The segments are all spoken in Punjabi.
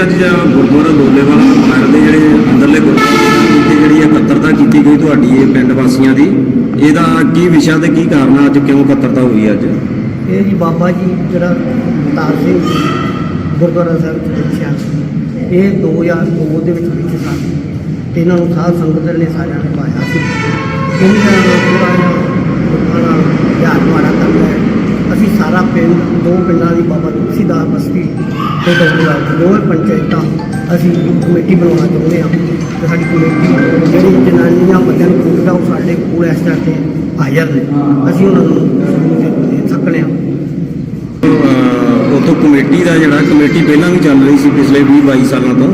ਅੱਜ ਜਿਹੜਾ ਗੁਰਦੁਆਰਾ ਦੋਲੇਵਾਲਾ ਨਗਰ ਦੇ ਜਿਹੜੇ ਅੰਦਰਲੇ ਗੁਰਦੁਆਰੇ ਦੀ ਜਿਹੜੀ ਇਕੱਤਰਤਾ ਕੀਤੀ ਗਈ ਤੁਹਾਡੀ ਇਹ ਪਿੰਡ ਵਾਸੀਆਂ ਦੀ, ਇਹਦਾ ਕੀ ਵਿਸ਼ਾ ਤੇ ਕੀ ਕਾਰਨ ਆ, ਅੱਜ ਕਿਉਂ ਇਕੱਤਰਤਾ ਹੋਈ ਅੱਜ? ਇਹ ਜੀ ਬਾਬਾ ਜੀ ਜਿਹੜਾ ਤਾਰ ਸਿੰਘ ਗੁਰਦੁਆਰਾ ਸਾਹਿਬ ਚ ਦੇਖਿਆ। ਇਹ 2002 ਦੇ ਵਿੱਚ ਵਿੱਚ ਸਨ। ਤੇ ਇਹਨਾਂ ਨੂੰ ਸਾਧ ਸੰਗਤ ਨੇ ਸਾਰਿਆਂ ਨੇ ਪਾਇਆ ਸੀ। ਇਹਨਾਂ ਨੂੰ ਥੋੜ੍ਹਾ ਜਿਹਾ ਲੋਕਾਂ ਨਾਲ ਵਿਹਾਰ ਮਾੜਾ ਕਰਦਾ ਹੈ ਅਸੀਂ ਸਾਰਾ ਪਿੰਡ ਦੋ ਪਿੰਡਾਂ ਦੀ ਬਾਬਾ ਤੁਲਸੀਦਾਸ ਬਸਤੀ ਤੇ ਡੋਗਰਾ ਦੋਵੇਂ ਪੰਚਾਇਤਾਂ ਅਸੀਂ ਕਮੇਟੀ ਬਣਾਉਣਾ ਚਾਹੁੰਦੇ ਹਾਂ। ਤੇ ਸਾਡੀ ਕਮੇਟੀ ਜਿਹੜੀ ਜਨਾਨੀਆਂ ਬੰਦਿਆਂ ਨੂੰ ਪੁੱਛਦਾ ਉਹ ਸਾਡੇ ਕੋਲ ਇਸ ਤਰ੍ਹਾਂ ਤੇ ਹਾਜ਼ਰ ਨੇ। ਅਸੀਂ ਉਹਨਾਂ ਨੂੰ ਦੇ ਸਕਣੇ ਹਾਂ। ਉੱਥੋਂ ਕਮੇਟੀ ਦਾ ਜਿਹੜਾ ਕਮੇਟੀ ਪਹਿਲਾਂ ਵੀ ਚੱਲ ਰਹੀ ਸੀ ਪਿਛਲੇ 20 22 ਸਾਲਾਂ ਤੋਂ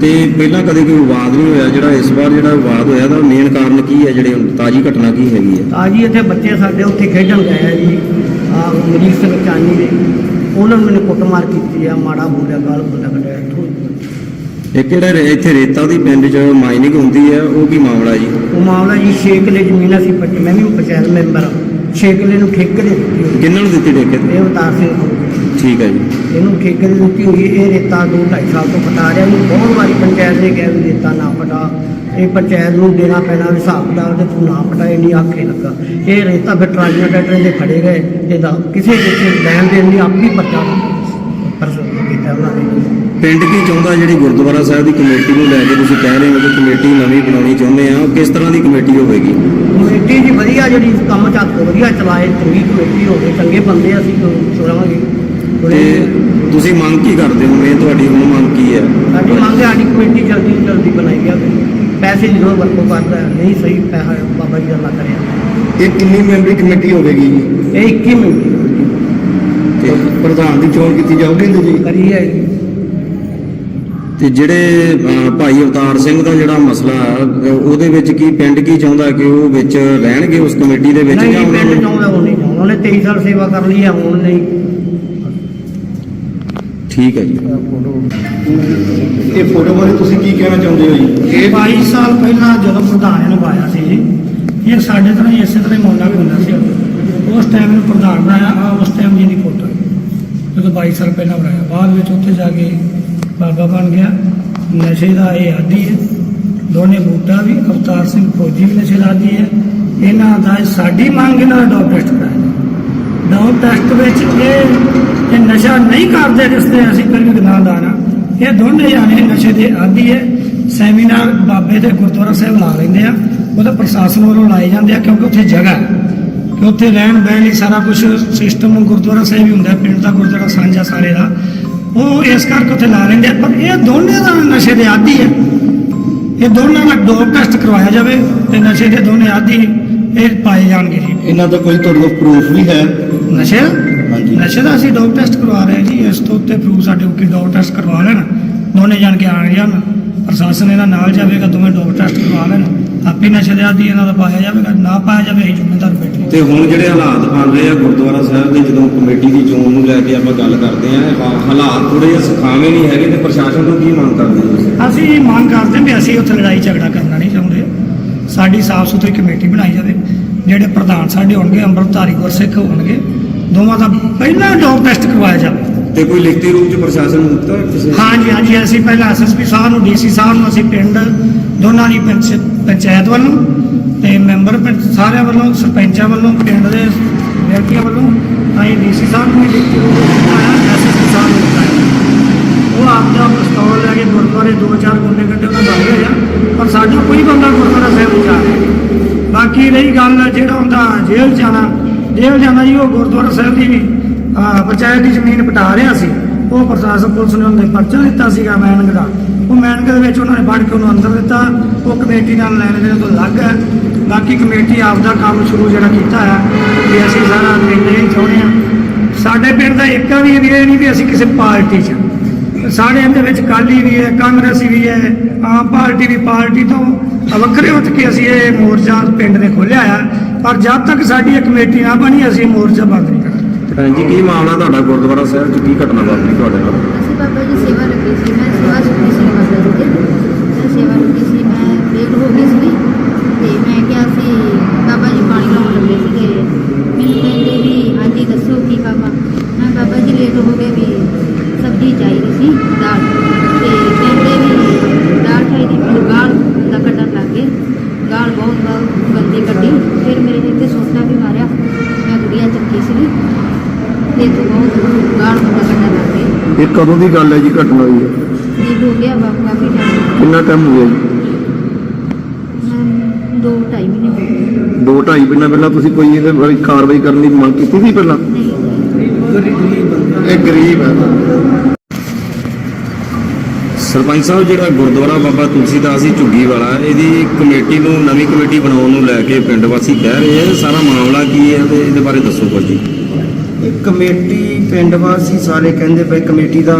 ਤੇ ਪਹਿਲਾਂ ਕਦੇ ਕੋਈ ਵਿਵਾਦ ਨਹੀਂ ਹੋਇਆ। ਜਿਹੜਾ ਇਸ ਵਾਰ ਜਿਹੜਾ ਵਿਵਾਦ ਹੋਇਆ ਦਾ ਮੇਨ ਕਾਰਨ ਕੀ ਹੈ? ਜਿਹੜੇ ਤਾਜੀ ਘਟਨਾ ਕੀ ਹੈਗੀ ਹੈ? ਆ ਜੀ ਇੱਥੇ ਬੱਚੇ ਸਾਡੇ ਉੱਥੇ ਖੇਡਣ ਗਏ ਆ ਜੀ। ਆ ਮਰੀਕ ਸਿੰਘ ਚਾਨੀ ਨੇ ਉਹਨਾਂ ਨੇ ਮੈਨੂੰ ਕੁੱਟਮਾਰ ਕੀਤੀ ਆ ਮਾੜਾ ਬੋਲਿਆ ਗਾਲ ਬੋਲਿਆ ਕੱਢਿਆ ਇੱਥੋਂ ਇਹ ਕਿਹੜਾ ਰੇ- ਇੱਥੇ ਰੇਤਾ ਦੀ ਪਿੰਡ 'ਚ ਮਾਈਨਿੰਗ ਹੁੰਦੀ ਹੈ ਉਹ ਕੀ ਮਾਮਲਾ ਜੀ? ਉਹ ਮਾਮਲਾ ਜੀ ਛੇ ਕਿੱਲੇ ਜ਼ਮੀਨ ਅਸੀਂ ਪੰਚ ਮੈਂ ਵੀ ਪੰਚਾਇਤ ਮੈਂਬਰ ਹਾਂ। ਛੇ ਕਿੱਲੇ ਨੂੰ ਠੇਕੇ ਦੇ ਦਿੱਤੀ ਹੋਈ। ਕਿੰਨਾਂ ਨੂੰ ਦਿੱਤੀ ਠੇਕੇ ਤੇ? ਇਹ ਅਵਤਾਰ ਸਿੰਘ। ਠੀਕ ਹੈ ਜੀ। ਇਹਨੂੰ ਠੇਕੇ ਦੇ ਦਿੱਤੀ ਹੋਈ ਇਹ ਰੇਤਾ ਦੋ ਢਾਈ ਸਾਲ ਤੋਂ ਪਟਾ ਰਿਹਾ ਇਹਨੂੰ ਬਹੁਤ ਵਾਰੀ ਪੰਚਾਇਤ ਨੇ ਕਿਹਾ ਵੀ ਰੇਤਾ ਨਾ ਪਟਾ। ਇਹ ਪੰਚਾਇਤ ਨੂੰ ਦੇਣਾ ਪੈਣਾ ਵੀ ਹਿਸਾਬ ਦਾ ਤੇ ਤੂੰ ਨਾ ਪਟਾਏ ਨਹੀਂ ਆਖੇ ਲੱਗਾ। ਇਹ ਰੇਤਾ ਫਿਰ ਟਰਾਲੀਆਂ ਟਰੈਕਟਰਾਂ ਦੇ ਖੜੇ ਗਏ। ਇਹਦਾ ਕਿਸੇ ਕਿਸੇ ਲੈਣ ਦੇਣ ਦੀ ਆਪੀ ਪੱਟਾ ਪਰ ਕੀਤਾ ਉਹਨਾਂ ਨੇ। ਪਿੰਡ ਕੀ ਚਾਹੁੰਦਾ ਜਿਹੜੀ ਗੁਰਦੁਆਰਾ ਸਾਹਿਬ ਦੀ ਕਮੇਟੀ ਨੂੰ ਲੈ ਕੇ ਤੁਸੀਂ ਕਹਿ ਰਹੇ ਹੋ ਕਿ ਕਮੇਟੀ ਨਵੀਂ ਬਣਾਉਣੀ ਚਾਹੁੰਦੇ ਆ? ਉਹ ਕਿਸ ਤਰ੍ਹਾਂ ਦੀ ਕਮੇਟੀ ਹੋਵੇਗੀ? ਕਮੇਟੀ ਜੀ ਵਧੀਆ ਜਿਹੜੀ ਕੰਮ ਚੱਕ ਵਧੀਆ ਚਲਾਏ ਚੰਗੀ ਕਮੇਟੀ ਹੋਵੇ ਚੰਗੇ ਬੰਦੇ ਅਸੀਂ ਚੁਣਾਵਾਂਗੇ ਤੇ ਤੁਸੀਂ ਮੰਗ ਕੀ ਕਰਦੇ ਹੋ? ਇਹ ਤੁਹਾਡੀ ਹੁਣ ਮੰਗ ਕੀ ਹੈ? ਸਾਡੀ ਮੰਗ ਹੈ ਸਾਡੀ ਕਮੇਟੀ ਜਲਦੀ ਤੋਂ ਜਲਦੀ ਬਣਾਈ ਜਾਵੇ। ਪੈਸੇ ਜਦੋਂ ਵਰਤੋਂ ਕਰਦਾ ਹੈ, ਨਹੀਂ ਸਹੀ ਪੈਸਾ ਬਾਬਾ ਜੀ ਨਾ ਕਰਿਆ। ਇਹ ਕਿੰਨੀ ਮੈਂਬਰੀ ਕਮੇਟੀ ਹੋਵੇਗੀ? ਜੀ ਇਹ 21 ਮਿੰਟ ਤੇ ਪ੍ਰਧਾਨ ਦੀ ਚੋਣ ਕੀਤੀ ਜਾਊਗੀ ਇਹਦੇ ਜੀ ਕਰੀ ਹੈ ਤੇ ਜਿਹੜੇ ਅਹ, ਭਾਈ ਅਵਤਾਰ ਸਿੰਘ ਦਾ ਜਿਹੜਾ ਮਸਲਾ ਹੈ, ਅਹ, ਉਹਦੇ ਵਿੱਚ ਕੀ ਪਿੰਡ ਕੀ ਚਾਹੁੰਦਾ ਕਿ ਉਹ ਵਿੱਚ ਰਹਿਣਗੇ ਉਸ ਕਮੇਟੀ ਦੇ ਵਿੱਚ ਨਹੀਂ ਜਾਂ ਉਹਨਾਂ ਪਿੰਡ ਨੂੰ? ਚਾਹੁੰਦਾ ਉਹ ਨਹੀਂ ਚਾਹੁੰਦਾ। ਉਹਨੇ 23 ਸਾਲ ਸੇਵਾ ਕਰ ਲਈ ਹੈ ਹੁਣ ਨਹੀਂ। ਠੀਕ ਹੈ ਜੀ। ਇਹ ਫੋਟੋ ਬਾਰੇ ਤੁਸੀਂ ਕੀ ਕਹਿਣਾ ਚਾਹੁੰਦੇ ਹੋ ਜੀ? ਇਹ 22 ਸਾਲ ਪਹਿਲਾਂ ਜਦੋਂ ਪ੍ਰਧਾਨ ਇਹਨੂੰ ਪਾਇਆ ਸੀ ਜੀ ਇਹ ਸਾਡੇ ਤਰ੍ਹਾਂ ਹੀ ਇਸੇ ਤਰ੍ਹਾਂ ਹੀ ਮੁੰਡਾ ਵੀ ਹੁੰਦਾ ਸੀ। ਉਸ ਟਾਈਮ ਨੂੰ ਪ੍ਰਧਾਨ ਬਣਾਇਆ ਆ ਉਸ ਟਾਈਮ ਜੀ ਦੀ ਫੋਟੋ ਹੈ। ਜਦੋਂ 22 ਸਾਲ ਪਹਿਲਾਂ ਬਣਾਇਆ ਬਾਅਦ ਵਿੱਚ ਉੱਥੇ ਜਾ ਕੇ ਬਾਬਾ ਬਣ ਗਿਆ। ਨਸ਼ੇ ਦਾ ਇਹ ਆਦੀ ਹੈ। ਦੋਨੇ ਬੂਟਾ ਵੀ ਅਵਤਾਰ ਸਿੰਘ ਫੌਜੀ ਵੀ ਨਸ਼ੇ ਦਾ ਆਦੀ ਹੈ। ਇਹਨਾਂ ਦਾ ਸਾਡੀ ਮੰਗ ਇਹਨਾਂ ਦਾ ਡੋਪ ਟੈਸਟ ਵਿੱਚ ਇਹ ਇਹ ਨਸ਼ਾ ਨਹੀਂ ਕਰਦੇ ਜਿਸ ਤੇ ਅਸੀਂ ਫਿਰ ਵੀ ਗੁਨਾਹਦਾਰ ਆ ਇਹ ਦੋਨੇ ਜਾਣੇ ਨਸ਼ੇ ਦੇ ਆਦੀ ਹੈ। ਸੈਮੀਨਾਰ ਬਾਬੇ ਦੇ ਗੁਰਦੁਆਰਾ ਸਾਹਿਬ ਲਾ ਲੈਂਦੇ ਆ। ਉਹਦਾ ਪ੍ਰਸ਼ਾਸਨ ਵੱਲੋਂ ਲਾਏ ਜਾਂਦੇ ਆ ਕਿਉਂਕਿ ਉੱਥੇ ਜਗ੍ਹਾ ਕਿ ਉੱਥੇ ਰਹਿਣ ਬਹਿਣ ਲਈ ਸਾਰਾ ਕੁਝ ਸਿਸਟਮ ਗੁਰਦੁਆਰਾ ਸਾਹਿਬ ਹੀ ਹੁੰਦਾ ਪਿੰਡ ਦਾ ਗੁਰਦੁਆਰਾ ਸਾਂਝਾ ਸਾਰੇ ਦਾ। ਉਹ ਇਸ ਕਰਕੇ ਉੱਥੇ ਲਾ ਲੈਂਦੇ ਆ। ਪਰ ਇਹ ਦੋਨੇ ਦਾ ਨਸ਼ੇ ਦੇ ਆਦੀ ਹੈ। ਇਹ ਦੋਨਾਂ ਦਾ ਡੋਪ ਟੈਸਟ ਕਰਵਾਇਆ ਜਾਵੇ ਤੇ ਨਸ਼ੇ ਦੇ ਦੋਨੇ ਆਦੀ ਇਹ ਪਾਏ ਜਾਣਗੇ ਜੀ। ਇਹਨਾਂ ਦਾ ਕੋਈ ਤੁਹਾਡੇ ਕੋਲ ਪ੍ਰੂਫ ਵੀ ਹੈ? ਨਸ਼ੇ? ਹਾਂਜੀ। ਨਸ਼ੇ ਦਾ ਅਸੀਂ ਡੋਪ ਟੈਸਟ ਕਰਵਾ ਰਹੇ ਜੀ। ਇਸ ਤੋਂ ਉੱਤੇ ਪ੍ਰੂਫ ਸਾਡੇ ਕੋਲ ਕਿ ਡੋਪ ਟੈਸਟ ਕਰਵਾ ਲੈਣ। ਦੋਨੇ ਜਾਣ ਕੇ ਆਣ ਜਾਣ। ਪ੍ਰਸ਼ਾਸਨ ਇਹਨਾਂ ਨਾਲ ਜਾਵੇਗਾ ਦੋਵੇਂ ਡੋਪ ਟੈਸਟ ਕਰਵਾ ਲੈਣ। ਆਪੇ ਨਸ਼ੇ ਦੇ ਆਦੀ ਇਹਨਾਂ ਦਾ ਪਾਇਆ ਜਾਵੇਗਾ। ਨਾ ਪਾਇਆ ਜਾਵੇ ਅਸੀਂ ਜ਼ਿੰਮੇਦਾਰ ਬੈਠੇ ਤੇ ਹੁਣ ਜਿਹੜੇ ਹਾਲਾਤ ਬਣ ਰਹੇ ਆ ਗੁਰਦੁਆਰਾ ਸਾਹਿਬ ਦੇ ਜਦੋਂ ਕਮੇਟੀ ਦੀ ਚੋਣ ਨੂੰ ਲੈ ਕੇ ਆਪਾਂ ਗੱਲ ਕਰਦੇ ਆ ਹਾਲਾਤ ਥੋੜੇ ਜਿਹਾ ਸੁਖਾਵੇਂ ਨਹੀਂ ਹੈਗੇ ਤੇ ਪ੍ਰਸ਼ਾਸਨ ਤੋਂ ਕੀ ਮੰਗ ਕਰਦੇ ਤੁਸੀਂ? ਅਸੀਂ ਮੰਗ ਕਰਦੇ ਵੀ ਅਸੀਂ ਉੱਥੇ ਲੜਾਈ ਝਗੜਾ ਕਰਨਾ। ਸਾਡੀ ਸਾਫ਼ ਸੁਥਰੀ ਕਮੇਟੀ ਬਣਾਈ ਜਾਵੇ ਜਿਹੜੇ ਪ੍ਰਧਾਨ ਸਾਡੇ ਹੋਣਗੇ ਅੰਮ੍ਰਿਤਧਾਰੀ ਗੁਰਸਿੱਖ ਹੋਣਗੇ ਦੋਵਾਂ ਦਾ ਪਹਿਲਾਂ ਡੋਪ ਟੈਸਟ ਕਰਵਾਇਆ ਜਾਵੇ ਤੇ ਕੋਈ ਲਿਖਤੀ ਰੂਪ ਚ ਪ੍ਰਸ਼ਾਸਨ ਨੂੰ ਦਿੱਤਾ ਕਿਸੇ ਹਾਂਜੀ ਹਾਂਜੀ ਅਸੀਂ ਪਹਿਲਾਂ ਐਸਐਸਪੀ ਸਾਹਿਬ ਨੂੰ ਡੀਸੀ ਸਾਹਿਬ ਨੂੰ ਅਸੀਂ ਪਿੰਡ ਦੋਨਾਂ ਦੀ ਪੰਚ- ਪੰਚਾਇਤ ਵੱਲੋਂ ਤੇ ਮੈਂਬਰ ਸਾਰਿਆਂ ਵੱਲੋਂ ਸਰਪੰਚਾਂ ਵੱਲੋਂ ਪਿੰਡ ਦੇ ਵਿਅਕਤੀਆਂ ਵੱਲੋਂ ਅਸੀਂ ਡੀਸੀ ਸਾਹਿਬ ਨੂੰ ਲਿਖਤੀ ਰੂਪ ਦਿੱਤਾ ਐਸਐਸਪੀ ਸਾਹਿਬ ਨੂੰ ਦਿੱਤਾ। ਉਹ ਆਪ ਦਾ ਪਿਸਤੌਲ ਲੈ ਕੇ ਗੁਰਦੁਆਰੇ ਦੋ ਚਾਰ ਗੁੰਡੇ ਕੱਢੇ ਉਹਨਾਂ ਬਣ ਗਏ ਆ ਪਰ ਸਾਡਾ ਕੋਈ ਬੰਦਾ ਗੁਰਦੁਆਰਾ ਸਾਹਿਬ ਨਹੀਂ ਜਾ ਰਿਹਾ ਬਾਕੀ ਰਹੀ ਗੱਲ ਜਿਹੜਾ ਹੁੰਦਾ ਜੇਲ੍ਹ ਜਾਣਾ ਜੇਲ੍ਹ ਜਾਣਾ ਜੀ, ਉਹ ਗੁਰਦੁਆਰਾ ਸਾਹਿਬ ਦੀ ਵੀ ਪੰਚਾਇਤ ਦੀ ਜ਼ਮੀਨ ਪਟਾ ਰਿਹਾ ਸੀ। ਉਹ ਪ੍ਰਸ਼ਾਸਨ ਪੁਲਿਸ ਨੇ ਉਹਦੇ ਪਰਚਾ ਦਿੱਤਾ ਸੀਗਾ ਮੈਨਗ ਦਾ। ਉਹ ਮੈਨਗ ਦੇ ਵਿੱਚ ਉਹਨਾਂ ਨੇ ਫੜ ਕੇ ਉਹਨੂੰ ਅੰਦਰ ਦਿੱਤਾ। ਉਹ ਕਮੇਟੀ ਨਾਲ ਲੈਣ ਦੇਣ ਤੋਂ ਅਲੱਗ ਹੈ ਬਾਕੀ ਕਮੇਟੀ ਆਪ ਦਾ ਕੰਮ ਸ਼ੁਰੂ ਜਿਹੜਾ ਕੀਤਾ ਹੈ ਕਿ ਅਸੀਂ ਸਾਰਾ ਪਿੰਡ ਇਹ ਚਾਹੁੰਦੇ ਹਾਂ। ਸਾਡੇ ਪਿੰਡ ਦਾ ਇੱਕ ਵੀ ਵੀ ਇਹ ਨਹੀਂ ਵੀ ਅਸੀਂ ਕਿਸੇ ਪਾਰਟੀ 'ਚ ਹਾਂ। ਸਾਡੇ ਇਹਦੇ ਵਿੱਚ ਕਾਲੀ ਵੀ ਹੈ, ਕਾਂਗਰਸੀ ਵੀ ਹੈ, ਆਮ ਪਾਰਟੀ ਵੀ ਪਾਰਟੀ ਤੋਂ ਵੱਖਰੇ ਉੱਠ ਕੇ ਅਸੀਂ ਇਹ ਮੋਰਚਾ ਪਿੰਡ ਨੇ ਖੋਲ੍ਹਿਆ ਆ ਪਰ ਜਦ ਤੱਕ ਸਾਡੀ ਇਹ ਕਮੇਟੀ ਨਾ ਬਣੀ ਅਸੀਂ ਮੋਰਚਾ ਬੰਦ ਨਹੀਂ ਕਰਾਂਗੇ। ਭੈਣ ਜੀ ਕੀ ਮਾਮਲਾ ਤੁਹਾਡਾ ਗੁਰਦੁਆਰਾ ਸਾਹਿਬ ਚ? ਕੀ ਘਟਨਾ ਵਾਪਰੀ ਤੁਹਾਡੇ ਨਾਲ? ਅਸੀਂ ਬਾਬਾ ਜੀ ਸੇਵਾ ਲੱਗੀ ਸੀ ਮੈਂ ਸੇਵਾ ਸੁਣੀ ਸੀ ਬਾਬਾ ਜੀ ਦੇ ਮੈਂ ਸੇਵਾ ਲੱਗੀ ਸੀ ਮੈਂ ਲੇਟ ਹੋ ਗਈ ਸੀ ਤੇ ਮੈਂ ਕਿਹਾ ਸੀ ਬਾਬਾ ਜੀ ਪਾਣੀ ਲਾਉਣ ਲੱਗੇ ਸੀਗੇ ਮੈਨੂੰ ਕਹਿੰਦੇ ਵੀ ਹਾਂਜੀ ਦੱਸੋ ਕੀ ਕੰਮ ਆ ਮੈਂ ਬਾਬਾ ਜੀ ਲੇਟ ਹੋ ਗਏ ਵੀ ਸਬਜ਼ੀ ਚਾਹੀਦੀ ਸੀ ਦਾਲ ਕਦੋਂ ਦੀ ਗੱਲ ਹੈ ਜੀ ਘਟਨਾ ਹੋਈ ਹੈ? ਇਹ ਹੋ ਗਿਆ ਵਾ ਕਾਫੀ ਟਾਈਮ ਕਿੰਨਾ ਟਾਈਮ ਹੋ ਗਿਆ ਜੀ? ਦੋ ਢਾਈ ਮਹੀਨੇ ਹੋ ਗਏ। ਦੋ ਢਾਈ ਮਹੀਨਾ ਪਹਿਲਾਂ ਤੁਸੀਂ ਕੋਈ ਇਹਦੇ ਬਾਰੇ ਕਾਰਵਾਈ ਕਰਨ ਦੀ ਮੰਗ ਕੀਤੀ ਸੀ ਪਹਿਲਾਂ? ਨਹੀਂ। ਇਹ ਗਰੀਬ ਹੈ। ਸਰਪੰਚ ਸਾਹਿਬ ਜਿਹੜਾ ਗੁਰਦੁਆਰਾ ਬਾਬਾ ਤੁਲਸੀਦਾਸ ਜੀ ਝੁੱਗੀ ਵਾਲਾ ਇਹਦੀ ਕਮੇਟੀ ਨੂੰ ਨਵੀਂ ਕਮੇਟੀ ਬਣਾਉਣ ਨੂੰ ਲੈ ਕੇ ਪਿੰਡ ਵਾਸੀ ਕਹਿ ਰਹੇ ਆ ਇਹ ਸਾਰਾ ਮਾਮਲਾ ਕੀ ਹੈ ਤੇ ਇਹਦੇ ਬਾਰੇ ਦੱਸੋ ਕੁਝ ਜੀ ਇਹ ਕਮੇਟੀ ਪਿੰਡ ਵਾਸੀ ਸਾਰੇ ਕਹਿੰਦੇ ਪਏ ਕਮੇਟੀ ਦਾ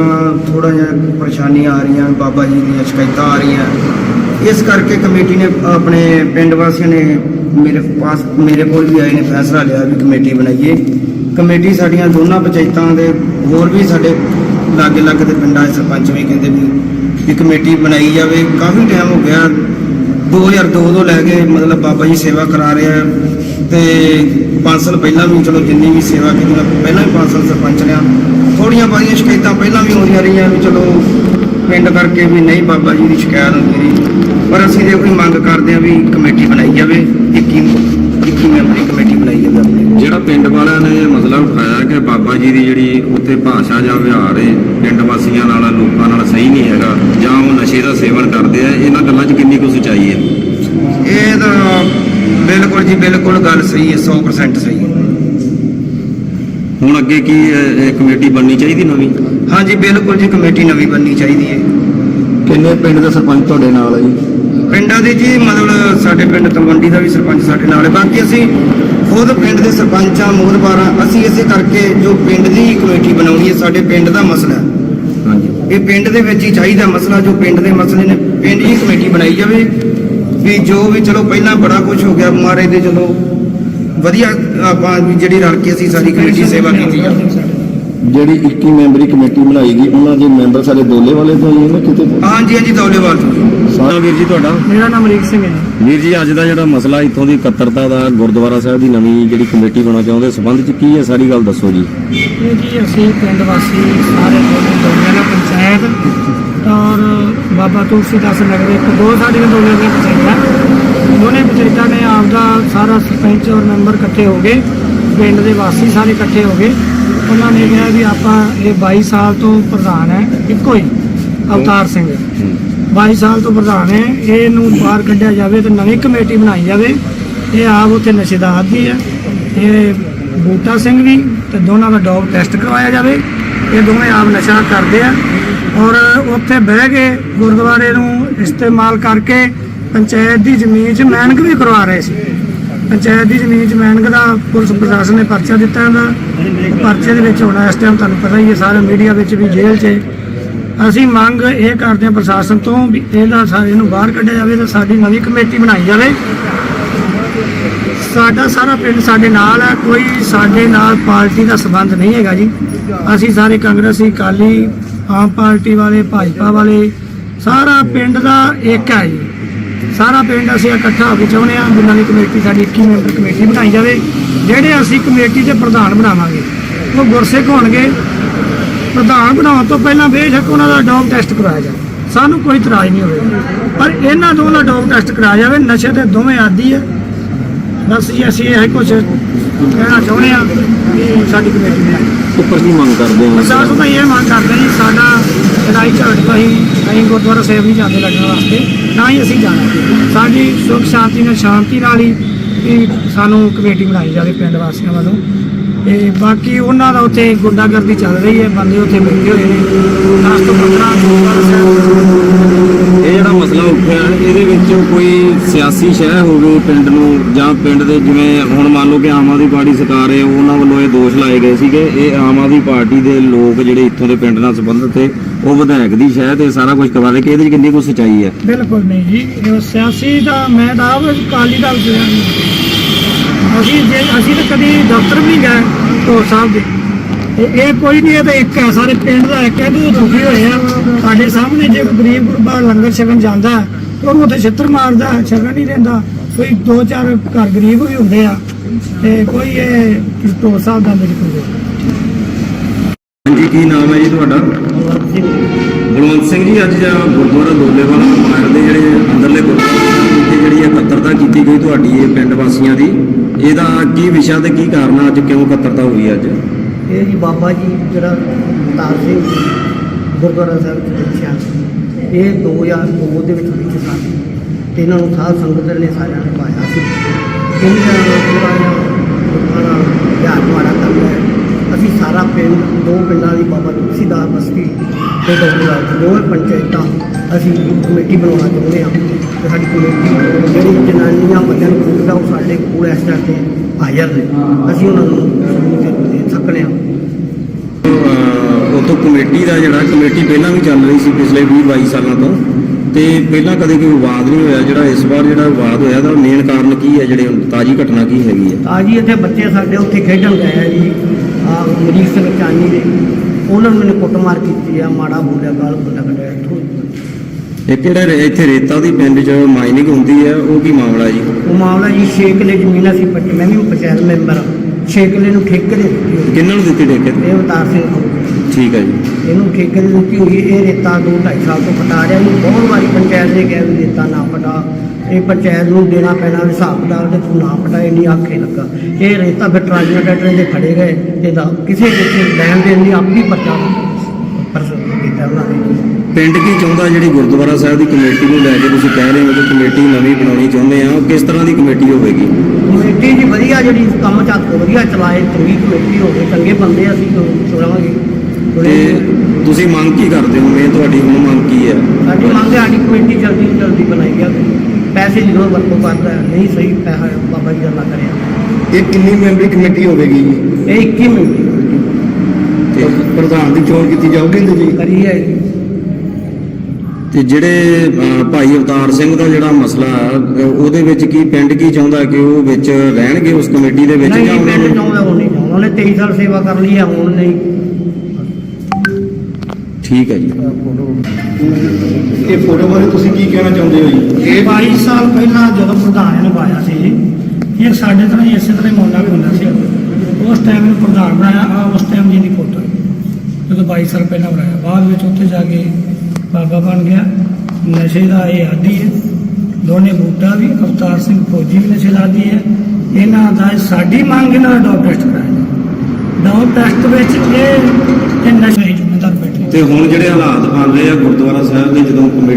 ਥੋੜਾ ਜਿਹਾ ਪਰੇਸ਼ਾਨੀਆਂ ਆ ਰਹੀਆਂ, ਬਾਬਾ ਜੀ ਦੀਆਂ ਸ਼ਿਕਾਇਤਾਂ ਆ ਰਹੀਆਂ। ਇਸ ਕਰਕੇ ਕਮੇਟੀ ਨੇ ਆਪਣੇ ਪਿੰਡ ਵਾਸੀਆਂ ਨੇ ਮੇਰੇ ਪਾਸ, ਮੇਰੇ ਕੋਲ ਵੀ ਆਏ ਨੇ, ਫੈਸਲਾ ਲਿਆ ਵੀ ਕਮੇਟੀ ਬਣਾਈਏ। ਕਮੇਟੀ ਸਾਡੀਆਂ ਦੋਨਾਂ ਪੰਚਾਇਤਾਂ ਦੇ, ਹੋਰ ਵੀ ਸਾਡੇ ਲਾਗੇ ਲਾਗੇ ਦੇ ਪਿੰਡਾਂ ਦੇ ਸਰਪੰਚ ਵੀ ਕਹਿੰਦੇ ਵੀ ਕਮੇਟੀ ਬਣਾਈ ਜਾਵੇ। ਕਾਫੀ ਟਾਈਮ ਹੋ ਗਿਆ 2002 ਤੋਂ ਲੈ ਕੇ ਮਤਲਬ ਬਾਬਾ ਜੀ ਸੇਵਾ ਕਰਾ ਰਹੇ ਆ ਤੇ 5 ਸਾਲ ਪਹਿਲਾਂ ਵੀ ਚਲੋ ਜਿੰਨੀ ਵੀ ਸੇਵਾ ਕੀਤੀ ਮੈਂ ਪਹਿਲਾਂ ਵੀ 5 ਸਾਲ ਸਰਪੰਚ ਰਿਹਾ। ਥੋੜੀਆਂ ਬਾਰੀਆਂ ਸ਼ਿਕਾਇਤਾਂ ਪਹਿਲਾਂ ਵੀ ਆਉਂਦੀਆਂ ਰਹੀਆਂ ਵੀ ਚਲੋ ਪਿੰਡ ਕਰਕੇ ਵੀ ਨਹੀਂ ਬਾਬਾ ਜੀ ਦੀ ਸ਼ਿਕਾਇਤ ਹੁੰਦੀ ਰਹੀ। ਪਰ ਅਸੀਂ ਤੇ ਕੋਈ ਮੰਗ ਕਰਦੇ ਆ ਵੀ ਕਮੇਟੀ ਬਣਾਈ ਜਾਵੇ 21 21 ਮੈਂਬਰੀ ਮਸਲਾ ਉਠਾਇਆ ਕਿ ਬਾਬਾ ਜੀ ਦੀ ਜਿਹੜੀ ਉੱਥੇ ਭਾਸ਼ਾ ਜਾਂ ਵਿਹਾਰ ਹੈ ਪਿੰਡ ਵਾਸੀਆਂ ਨਾਲ ਲੋਕਾਂ ਨਾਲ ਸਹੀ ਨਹੀਂ ਹੈਗਾ ਜਾਂ ਉਹ ਨਸ਼ੇ ਦਾ ਸੇਵਨ ਕਰਦੇ ਆ ਇਹਨਾਂ ਗੱਲਾਂ 'ਚ ਕਿੰਨੀ ਕੁ ਸੱਚਾਈ ਹੈ ਇਹ ਤਾਂ ਬਿਲਕੁਲ ਜੀ ਬਿਲਕੁਲ ਗੱਲ ਸਹੀ ਹੈ 100% ਸਹੀ ਹੈ ਹੁਣ ਅੱਗੇ ਕੀ ਕਮੇਟੀ ਬਣਨੀ ਚਾਹੀਦੀ ਨਵੀਂ? ਹਾਂਜੀ ਬਿਲਕੁਲ ਜੀ ਕਮੇਟੀ ਨਵੀਂ ਬਣਨੀ ਚਾਹੀਦੀ ਹੈ ਕਿੰਨੇ ਪਿੰਡ ਦੇ ਸਰਪੰਚ ਤੁਹਾਡੇ ਨਾਲ ਹੈ ਜੀ? ਪਿੰਡਾਂ ਦੇ ਜੀ ਮਤਲਬ ਸਾਡੇ ਪਿੰਡ ਤਲਵੰਡੀ ਦਾ ਵੀ ਸਰਪੰਚ ਸਾਡੇ ਨਾਲ ਹੈ। ਬਾਕੀ ਅਸੀਂ ਖੁਦ ਪਿੰਡ ਦੇ ਸਰਪੰਚਾਂ ਮੋਹਦਬਾਰਾਂ ਅਸੀਂ ਇਸੇ ਕਰਕੇ ਜੋ ਪਿੰਡ ਦੀ ਕਮੇਟੀ ਬਣਾਉਣੀ ਹੈ ਸਾਡੇ ਪਿੰਡ ਦਾ ਮਸਲਾ ਇਹ ਪਿੰਡ ਦੇ ਵਿੱਚ ਹੀ ਚਾਹੀਦਾ ਮਸਲਾ ਜੋ ਪਿੰਡ ਦੇ ਮਸਲੇ ਨੇ ਪਿੰਡ ਦੀ ਕਮੇਟੀ ਬਣਾਈ ਜਾਵੇ। ਵੀ ਜੋ ਵੀ ਚਲੋ ਪਹਿਲਾਂ ਬੜਾ ਕੁਝ ਹੋ ਗਿਆ ਮਾਰੇ ਦੇ ਜਦੋਂ ਵਧੀਆ ਆਪਾਂ ਜਿਹੜੀ ਰਲ ਕੇ ਅਸੀਂ ਸਾਰੀ ਕਮੇਟੀ ਸੇਵਾ ਕੀਤੀ ਜਾਵੇ। ਜਿਹੜੀ 21 ਮੈਂਬਰੀ ਕਮੇਟੀ ਬਣਾਈ ਗਈ ਉਹਨਾਂ ਦੇ ਮੈਂਬਰ ਸਾਰੇ ਦੋਲੇ ਵਾਲੇ ਤੋਂ ਹੀ ਨੇ ਕਿਤੇ? ਹਾਂਜੀ ਹਾਂਜੀ ਦੌਲੇਵਾਲ ਤੋਂ। ਸਾਰਾ ਵੀਰ ਜੀ ਤੁਹਾਡਾ? ਮੇਰਾ ਨਾਮ ਅਮਰੀਕ ਸਿੰਘ ਹੈ। ਜੀ ਵੀਰ ਜੀ ਅੱਜ ਦਾ ਜਿਹੜਾ ਮਸਲਾ ਇੱਥੋਂ ਦੀ ਇਕੱਤਰਤਾ ਦਾ ਗੁਰਦੁਆਰਾ ਸਾਹਿਬ ਦੀ ਨਵੀਂ ਜਿਹੜੀ ਕਮੇਟੀ ਬਣਾਉਣਾ ਚਾਹੁੰਦੇ ਸਬੰਧ 'ਚ ਕੀ ਹੈ? ਸਾਰੀ ਗੱਲ ਦੱਸੋ ਜੀ। ਇਹ ਜੀ ਅਸੀਂ ਪਿੰਡ ਵਾਸੀ ਸਾਰੇ ਦੋਨੇ ਦੋਨਿਆਂ ਪੰਚਾਇਤ ਔਰ ਬਾਬਾ ਤੁਲਸੀਦਾਸ ਨਗਰ ਇੱਕ ਦੋ ਸਾਡੀਆਂ ਦੋਨਿਆਂ ਦੀਆਂ ਪੰਚਾਇਤਾਂ। ਦੋਨੇ ਪੰਚਾਇਤਾਂ ਨੇ ਆਪਦਾ ਸਾਰਾ ਸਰਪੰਚ ਔਰ ਮੈਂਬਰ ਇਕੱਠੇ ਹੋ ਗਏ। ਪਿੰਡ ਦੇ ਵਾਸੀ ਸਾਰੇ ਇਕੱਠੇ ਹੋ ਗਏ। ਉਹਨਾਂ ਨੇ ਕਿਹਾ ਵੀ ਆਪਾਂ ਇਹ 22 ਸਾਲ ਤੋਂ ਪ੍ਰਧਾਨ ਹੈ ਇੱਕੋ ਹੀ ਅਵਤਾਰ ਸਿੰਘ। 22 ਸਾਲ ਤੋਂ ਪ੍ਰਧਾਨ ਹੈ ਇਹਨੂੰ ਬਾਹਰ ਕੱਢਿਆ ਜਾਵੇ ਤੇ ਨਵੀਂ ਕਮੇਟੀ ਬਣਾਈ ਜਾਵੇ। ਇਹ ਆਪ ਉੱਥੇ ਨਸ਼ੇ ਦਾ ਆਦੀ ਹੈ। ਇਹ ਬੂਟਾ ਸਿੰਘ ਵੀ ਤੇ ਦੋਨਾਂ ਦਾ ਡੋਪ ਟੈਸਟ ਕਰਵਾਇਆ ਜਾਵੇ। ਇਹ ਦੋਵੇਂ ਆਪ ਨਸ਼ਾ ਕਰਦੇ ਆ। ਔਰ ਉੱਥੇ ਬਹਿ ਕੇ ਗੁਰਦੁਆਰੇ ਨੂੰ ਇਸਤੇਮਾਲ ਕਰਕੇ ਪੰਚਾਇਤ ਦੀ ਜ਼ਮੀਨ 'ਚ ਮੈਨਕ ਵੀ ਕਰਵਾ ਰਹੇ ਸੀ। ਪੰਚਾਇਤ ਦੀ ਜ਼ਮੀਨ 'ਚ ਮੈਨਕ ਦਾ ਪੁਲਿਸ ਪ੍ਰਸ਼ਾਸਨ ਨੇ ਪਰਚਾ ਦਿੱਤਾ ਇਹਦਾ। ਪਰਚੇ ਦੇ ਵਿੱਚ ਹੋਣਾ ਇਸ ਟਾਈਮ ਤੁਹਾਨੂੰ ਪਤਾ ਹੀ ਹੈ, ਸਾਰੇ ਮੀਡੀਆ ਵਿੱਚ ਵੀ ਜੇਲ੍ਹ 'ਚ ਅਸੀਂ ਮੰਗ ਇਹ ਕਰਦੇ ਹਾਂ ਪ੍ਰਸ਼ਾਸਨ ਤੋਂ ਵੀ ਇਹਦਾ ਸਾਰੇ ਨੂੰ ਬਾਹਰ ਕੱਢਿਆ ਜਾਵੇ ਤੇ ਸਾਡੀ ਨਵੀਂ ਕਮੇਟੀ ਬਣਾਈ ਜਾਵੇ। ਸਾਡਾ ਸਾਰਾ ਪਿੰਡ ਸਾਡੇ ਨਾਲ ਹੈ, ਕੋਈ ਸਾਡੇ ਨਾਲ ਪਾਰਟੀ ਦਾ ਸਬੰਧ ਨਹੀਂ ਹੈਗਾ ਜੀ। ਅਸੀਂ ਸਾਰੇ ਕਾਂਗਰਸੀ ਕਾਲੀ ਆਮ ਪਾਰਟੀ ਵਾਲੇ, ਭਾਜਪਾ ਵਾਲੇ, ਸਾਰਾ ਪਿੰਡ ਦਾ ਇੱਕ ਹੈ ਜੀ। ਸਾਰਾ ਪਿੰਡ ਅਸੀਂ ਇਕੱਠਾ ਹੋ ਕੇ ਚਾਹੁੰਦੇ ਹਾਂ ਵੀ ਨਵੀਂ ਕਮੇਟੀ ਸਾਡੀ 21 ਮੈਂਬਰ ਕਮੇਟੀ ਬਣਾਈ ਜਾਵੇ ਜਿਹੜੇ ਅਸੀਂ ਕਮੇਟੀ ਦੇ ਪ੍ਰਧਾਨ ਬਣਾਵਾਂਗੇ ਉਹ ਗੁਰਸਿੱਖ ਹੋਣਗੇ। ਪ੍ਰਧਾਨ ਬਣਾਉਣ ਤੋਂ ਪਹਿਲਾਂ ਬੇਸ਼ੱਕ ਉਹਨਾਂ ਦਾ ਡੋਪ ਟੈਸਟ ਕਰਾਇਆ ਜਾਵੇ। ਸਾਨੂੰ ਕੋਈ ਇਤਰਾਜ਼ ਨਹੀਂ ਹੋਵੇਗਾ। ਪਰ ਇਹਨਾਂ ਦੋਨਾਂ ਡੋਪ ਟੈਸਟ ਕਰਾਇਆ ਜਾਵੇ ਨਸ਼ੇ ਦੇ ਦੋਵੇਂ ਆਦੀ ਹੈ। ਬਸ ਜੀ ਅਸੀਂ ਇਹ ਕੁਝ ਕਹਿਣਾ ਚਾਹੁੰਦੇ ਹਾਂ ਕਿ ਸਾਡੀ ਕਮੇਟੀ ਬਣਾਈ ਉੱਪਰ ਕੀ ਮੰਗ ਕਰਦੇ ਹੋ। ਪ੍ਰਸ਼ਾਸਨ ਤਾਂ ਇਹ ਮੰਗ ਕਰਦੇ ਜੀ ਸਾਡਾ ਲੜਾਈ ਝਗੜ ਅਸੀਂ ਅਸੀਂ ਗੁਰਦੁਆਰਾ ਸਾਹਿਬ ਨਹੀਂ ਜਾਂਦੇ ਲੱਗਣ ਵਾਸਤੇ ਨਾ ਹੀ ਅਸੀਂ ਜਾਣਾ। ਸਾਡੀ ਸੁਖ, ਸ਼ਾਂਤੀ ਨਾਲ ਸ਼ਾਂਤੀ ਨਾਲ ਹੀ ਵੀ ਸਾਨੂੰ ਕਮੇਟੀ ਬਣਾਈ ਜਾਵੇ ਪਿੰਡ ਵਾਸੀਆਂ ਵੱਲੋਂ। ਤੇ ਬਾਕੀ ਉਹਨਾਂ ਦਾ ਉੱਥੇ ਗੁੰਡਾਗਰਦੀ ਚੱਲ ਰਹੀ ਹੈ, ਬੰਦੇ ਉੱਥੇ ਬੈਠੇ ਹੋਏ ਨੇ। 10 ਤੋਂ 15 ਗੁਰਦੁਆਰਾ ਮਸਲਾ ਉੱਠਿਆ ਇਹਦੇ ਵਿੱਚ ਕੋਈ ਸਿਆਸੀ ਸ਼ਹਿ ਹੋਵੇ ਪਿੰਡ ਨੂੰ ਜਾਂ ਪਿੰਡ ਦੇ ਜਿਵੇਂ ਹੁਣ ਮੰਨ ਲਓ ਕਿ ਆਮ ਆਦਮੀ ਪਾਰਟੀ ਸਰਕਾਰ ਹੈ ਉਹਨਾਂ ਵੱਲੋਂ ਇਹ ਦੋਸ਼ ਲਾਏ ਗਏ ਸੀਗੇ। ਇਹ ਆਮ ਆਦਮੀ ਪਾਰਟੀ ਦੇ ਲੋਕ ਜਿਹੜੇ ਇੱਥੋਂ ਦੇ ਪਿੰਡ ਨਾਲ ਸੰਬੰਧਿਤ ਹੈ ਉਹ ਵਿਧਾਇਕ ਦੀ ਸ਼ਹਿ ਤੇ ਸਾਰਾ ਕੁਝ ਕਰਵਾ ਰਹੇ ਕਿ ਇਹਦੇ ਵਿੱਚ ਕਿੰਨੀ ਕੁ ਸੱਚਾਈ ਹੈ? ਬਿਲਕੁਲ ਨਹੀਂ ਜੀ। ਇਹ ਸਿਆਸੀ ਦਾ ਮੈਂ ਤਾਂ ਕਾਲੀ ਦਾ ਅਸੀਂ ਜੇ ਅਸੀਂ ਤਾਂ ਕਦੀ ਦਫ਼ਤਰ ਵੀ ਗਏ ਢੋਰ ਸਾਹਿਬ ਦੇ। ਤੇ ਇਹ ਕੋਈ ਨਹੀਂ ਇਹ ਤਾਂ ਇੱਕ ਹੈ ਸਾਰੇ ਪਿੰਡ ਦਾ ਇੱਕ ਹੈ ਤੇ ਦੁਖੀ ਹੋਏ ਆ। ਸਾਡੇ ਸਾਹਮਣੇ ਜੇ ਕੋਈ ਗਰੀਬ ਗੁਰਬਾ ਲੰਗਰ ਛਕਣ ਜਾਂਦਾ ਹੈ, ਉੱਥੇ ਛਿੱਤਰ ਮਾਰਦਾ ਛਕਣ ਨਹੀਂ ਦਿੰਦਾ। ਕੋਈ ਦੋ ਚਾਰ ਘਰ ਗਰੀਬ ਵੀ ਹੁੰਦੇ ਆ ਤੇ ਕੋਈ ਇਹ ਢੋਰ ਸਾਹਿਬ ਦਾ ਮੇਰੇ ਕੋਲ ਹਾਂਜੀ ਕੀ ਨਾਮ ਹੈ ਜੀ ਤੁਹਾਡਾ? ਬਲਵੰਤ ਸਿੰਘ ਜੀ ਅੱਜ ਜਾਂ ਗੁਰਦੁਆਰਾ ਦੋਲੇਵਾਲਾ ਮਾਰ ਦੇ ਜਿਹੜੇ ਅੰਦਰਲੇ ਗੁਰਦੁਆਰੇ ਜਿਹੜੀ ਇਕੱਤਰਤਾ ਕੀਤੀ ਗਈ ਤੁਹਾਡੀ ਇਹ ਪਿੰਡ ਵਾਸੀਆਂ ਦੀ ਇਹਦਾ ਕੀ ਵਿਸ਼ਾ ਤੇ ਕੀ ਕਾਰਨ ਅੱਜ ਕਿਉਂ ਇਕੱਤਰਤਾ ਹੋਈ ਅੱਜ? ਇਹ ਜੀ ਬਾਬਾ ਜੀ ਜਿਹੜਾ ਅਵਤਾਰ ਸਿੰਘ ਗੁਰਦੁਆਰਾ ਸਾਹਿਬ ਚ ਦੇਖਿਆ। ਇਹ 2002 ਦੇ ਵਿੱਚ ਵਿੱਚ ਸਨ ਤੇ ਇਹਨਾਂ ਨੂੰ ਸਾਧ ਸੰਗਤ ਨੇ ਸਾਰਿਆਂ ਨੇ ਪਾਇਆ ਸੀ। ਇਹਨਾਂ ਦਾ ਥੋੜ੍ਹਾ ਜਿਹਾ ਲੋਕਾਂ ਨਾਲ ਵਿਹਾਰ ਮਾੜਾ ਕਰਦਾ ਹੈ ਅਸੀਂ ਸਾਰਾ ਪਿੰਡ, ਦੋ ਪਿੰਡਾਂ ਦੀ ਬਾਬਾ ਤੁਲਸੀਦਾਸ ਬਸਤੀ ਤੇ ਡੋਗਰਾ ਦੋਵੇਂ ਪੰਚਾਇਤਾਂ ਅਸੀਂ ਕਮੇਟੀ ਬਣਾਉਣਾ ਚਾਹੁੰਦੇ ਹਾਂ। ਤੇ ਸਾਡੀ ਕਮੇਟੀ ਜਿਹੜੀ ਜਨਾਨੀਆਂ ਬੱਚਿਆਂ ਨੂੰ ਕੁੱਟਦਾ ਉਹ ਸਾਡੇ ਕੋਲ ਇਸ ਤਰ੍ਹਾਂ ਤੇ ਹਾਜ਼ਰ ਨੇ। ਅਸੀਂ ਉਹਨਾਂ ਨੂੰ ਉਦੋਂ ਕਮੇਟੀ ਦਾ ਜਿਹੜਾ ਕਮੇਟੀ ਪਹਿਲਾਂ ਵੀ ਚੱਲ ਰਹੀ ਸੀ ਪਿਛਲੇ 20 22 ਸਾਲਾਂ ਤੋਂ ਤੇ ਪਹਿਲਾਂ ਕਦੇ ਕੋਈ ਵਿਵਾਦ ਨਹੀਂ ਹੋਇਆ ਜਿਹੜਾ ਇਸ ਵਾਰ ਜਿਹੜਾ ਵਿਵਾਦ ਹੋਇਆ ਦਾ ਮੇਨ ਕਾਰਨ ਕੀ ਹੈ ਜਿਹੜੇ ਤਾਜੀ ਘਟਨਾ ਕੀ ਹੈਗੀ ਹੈ? ਤਾਂ ਜੀ ਇੱਥੇ ਬੱਚੇ ਸਾਡੇ ਉੱਥੇ ਖੇਡਣ ਗਏ ਆ ਜੀ ਆ ਮਰੀਕ ਸਿੰਘ ਚਾਨੀ ਦੇ। ਉਹਨਾਂ ਨੇ ਮੈਨੂੰ ਕੁੱਟਮਾਰ ਕੀਤੀ ਆ ਮਾੜਾ ਬੋਲਿਆ ਗਾਲ ਕੱਢਿਆ ਇੱਥੋਂ। ਇਹ ਕਿਹੜਾ ਇੱਥੇ ਰੇਤਾ ਦੀ ਪਿੰਡ 'ਚ ਮਾਈਨਿੰਗ ਹੁੰਦੀ ਹੈ ਉਹ ਕੀ ਮਾਮਲਾ ਜੀ? ਉਹ ਮਾਮਲਾ ਜੀ ਛੇ ਕਿੱਲੇ ਜ਼ਮੀਨ ਅਸੀਂ ਪੱਟੀ ਮੈਂ ਵੀ ਪੰਚਾਇਤ ਮੈਂਬਰ ਹਾਂ ਛੇ ਕਿੱਲੇ ਨੂੰ ਠੇਕੇ ਦੇ ਦਿੱਤੀ। ਕਿੰਨਾਂ ਨੂੰ ਦਿੱਤੀ ਠੇਕੇ? ਤੇ? ਇਹ ਅਵਤਾਰ ਸਿੰਘ। ਠੀਕ ਹੈ ਜੀ। ਇਹਨੂੰ ਠੇਕੇ ਦੇ ਦਿੱਤੀ ਹੋਈ ਇਹ ਰੇਤਾ ਦੋ ਢਾਈ ਸਾਲ ਤੋਂ ਪਟਾ ਰਿਹਾ ਇਹਨੂੰ ਬਹੁਤ ਵਾਰੀ ਪੰਚਾਇਤ ਨੇ ਕਿਹਾ ਵੀ ਰੇਤਾ ਨਾ ਪਟਾ। ਇਹ ਪੰਚਾਇਤ ਨੂੰ ਦੇਣਾ ਪੈਣਾ ਹਿਸਾਬ ਕਿਤਾਬ ਤੇ ਤੂੰ ਨਾ ਪਟਾ ਇੰਨੀ ਆਖੇ ਲੱਗਾ। ਇਹ ਰੇਤਾ ਫਿਰ ਟਰਾਲੀਆਂ ਟਰੈਕਟਰਾਂ ਦੇ ਖੜੇ ਗਏ ਤੇ ਦਾ ਕਿਸੇ ਵਿੱਚ ਲੈਣ ਦੇਣ ਦੀ ਆਪੀ ਪਰਚਾ ਪਰਸ ਕੀਤਾ ਉਹਨਾਂ ਨੇ ਪਿੰਡ ਕੀ ਚਾਹੁੰਦਾ ਜਿਹੜੀ ਗੁਰਦੁਆਰਾ ਸਾਹਿਬ ਦੀ ਕਮੇਟੀ ਨੂੰ ਲੈ ਕੇ ਤੁਸੀਂ ਕਹਿ ਰਹੇ ਹੋ ਕਿ ਕਮੇਟੀ ਨਵੀਂ ਬਣਾਉਣੀ ਚਾਹੁੰਦੇ ਆ? ਉਹ ਕਿਸ ਤਰ੍ਹਾਂ ਦੀ ਕਮੇਟੀ ਹੋਵੇਗੀ? ਕਮੇਟੀ ਜੀ ਵਧੀਆ ਜਿਹੜੀ ਕੰਮ ਚੱਕ ਵਧੀਆ ਚਲਾਏ ਚੰਗੀ ਕਮੇਟੀ ਹੋਵੇ ਚੰਗੇ ਬੰਦੇ ਅਸੀਂ ਚੁਣਾਵਾਂਗੇ ਤੇ ਤੁਸੀਂ ਮੰਗ ਕੀ ਕਰਦੇ ਹੋ? ਮੈਂ ਤੁਹਾਡੀ ਹੁਣ ਮੰਗ ਕੀ ਹੈ? ਸਾਡੀ ਮੰਗ ਹੈ ਸਾਡੀ ਕਮੇਟੀ ਜਲਦੀ ਤੋਂ ਜਲਦੀ ਬਣਾਈ ਜਾਵੇ। ਪੈਸੇ ਜਦੋਂ ਵਰਤੋਂ ਕਰਦਾ ਹੈ, ਨਹੀਂ ਸਹੀ ਪੈਸਾ ਬਾਬਾ ਜੀ ਦਾ ਨਾ ਕਰਿਆ। ਇਹ ਕਿੰਨੀ ਮੈਂਬਰੀ ਕਮੇਟੀ ਹੋਵੇਗੀ? ਜੀ ਇਹ 21 ਮਿੰਟ ਤੇ ਪ੍ਰਧਾਨ ਦੀ ਚੋਣ ਕੀਤੀ ਜਾਊਗੀ ਇਹਦੇ ਜੀ ਕਰੀ ਹੈ ਜੀ। ਤੇ ਜਿਹੜੇ ਅਹ, ਭਾਈ ਅਵਤਾਰ ਸਿੰਘ ਦਾ ਜਿਹੜਾ ਮਸਲਾ ਹੈ, ਅਹ, ਉਹਦੇ ਵਿੱਚ ਕੀ ਪਿੰਡ ਕੀ ਚਾਹੁੰਦਾ ਕਿ ਉਹ ਵਿੱਚ ਰਹਿਣਗੇ ਉਸ ਕਮੇਟੀ ਦੇ ਵਿੱਚ ਨਹੀਂ ਜਾਂ ਪਿੰਡ ਨੂੰ ਨਹੀਂ ਉਹਨੇ 23 ਸਾਲ ਸੇਵਾ ਕਰ ਲਈ ਹੈ ਹੁਣ ਨਹੀਂ। ਠੀਕ ਹੈ ਜੀ। ਇਹ ਫੋਟੋ ਬਾਰੇ ਤੁਸੀਂ ਕੀ ਕਹਿਣਾ ਚਾਹੁੰਦੇ ਹੋ ਜੀ? ਇਹ 22 ਸਾਲ ਪਹਿਲਾਂ ਜਦੋਂ ਪ੍ਰਧਾਨ ਨੇ ਪਾਇਆ ਸੀ ਇਹ ਸਾਡੇ ਤਰ੍ਹਾਂ ਹੀ ਇਸੇ ਤਰ੍ਹਾਂ ਹੀ ਮੌਲਾ ਹੁੰਦਾ ਸੀ। ਉਸ ਟਾਈਮ ਨੂੰ ਪ੍ਰਧਾਨ ਬਣਾਇਆ ਆ ਉਸ ਟਾਈਮ ਦੀ ਦੀ ਫੋਟੋ ਹੈ। ਜਦੋਂ 22 ਸਾਲ ਪਹਿਲਾਂ ਬਣਾਇਆ ਬਾਅਦ ਵਿੱਚ ਉੱਥੇ ਜਾ ਕੇ ਬਾਬਾ ਬਣ ਗਿਆ। ਨਸ਼ੇ ਦਾ ਇਹ ਆਦੀ ਹੈ। ਦੋਨੇ ਬੂਟਾ ਵੀ ਅਵਤਾਰ ਸਿੰਘ ਫੌਜੀ ਵੀ ਨਸ਼ੇ ਦਾ ਆਦੀ ਹੈ। ਇਹਨਾਂ ਦਾ ਸਾਡੀ ਮੰਗ ਇਹਨਾਂ ਦਾ ਡੋਪ ਟੈਸਟ ਕਰਾਇਆ। ਡੋਪ ਟੈਸਟ ਵਿੱਚ ਇਹ ਇਹ ਨਸ਼ੇ ਤੇ ਹੁਣ ਜਿਹੜੇ ਹਾਲਾਤ ਬਣ ਰਹੇ ਆ ਗੁਰਦੁਆਰਾ ਸਾਹਿਬ ਦੇ ਜਦੋਂ ਕਮੇਟੀ